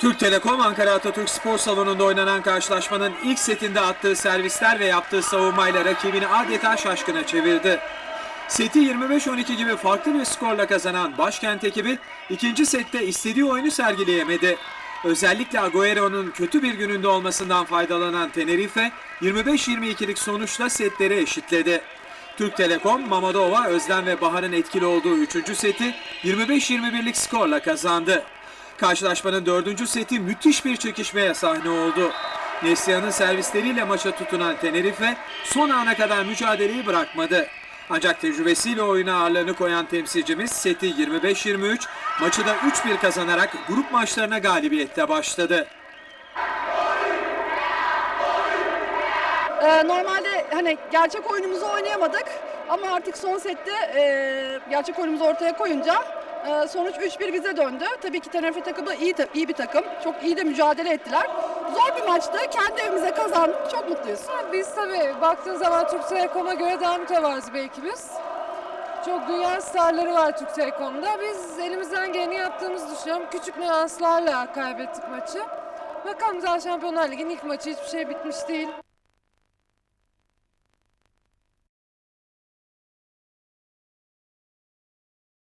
Türk Telekom Ankara Atatürk Spor Salonu'nda oynanan karşılaşmanın ilk setinde attığı servisler ve yaptığı savunmayla rakibini adeta şaşkına çevirdi. Seti 25-12 gibi farklı bir skorla kazanan başkent ekibi ikinci sette istediği oyunu sergileyemedi. Özellikle Agüero'nun kötü bir gününde olmasından faydalanan Tenerife 25-22'lik sonuçla setleri eşitledi. Türk Telekom, Mamadova, Özlem ve Bahar'ın etkili olduğu 3. seti 25-21'lik skorla kazandı. Karşılaşmanın 4. seti müthiş bir çekişmeye sahne oldu. Neslihan'ın servisleriyle maça tutunan Tenerife son ana kadar mücadeleyi bırakmadı. Ancak tecrübesiyle oyuna ağırlığını koyan temsilcimiz seti 25-23, maçı da 3-1 kazanarak grup maçlarına galibiyette başladı. Ee, normalde hani gerçek oyunumuzu oynayamadık ama artık son sette e, gerçek oyunumuzu ortaya koyunca e, sonuç 3-1 bize döndü. Tabii ki Tenerife takımı iyi, iyi bir takım. Çok iyi de mücadele ettiler. Zor bir maçtı. Kendi evimize kazandık. Çok mutluyuz. Biz tabii baktığın zaman Türk Telekom'a göre daha mütevazı bir ekibiz. Çok dünya starları var Türk Telekom'da. Biz elimizden geleni yaptığımızı düşünüyorum. Küçük nüanslarla kaybettik maçı. Bakalım zaten Şampiyonlar Ligi'nin ilk maçı hiçbir şey bitmiş değil.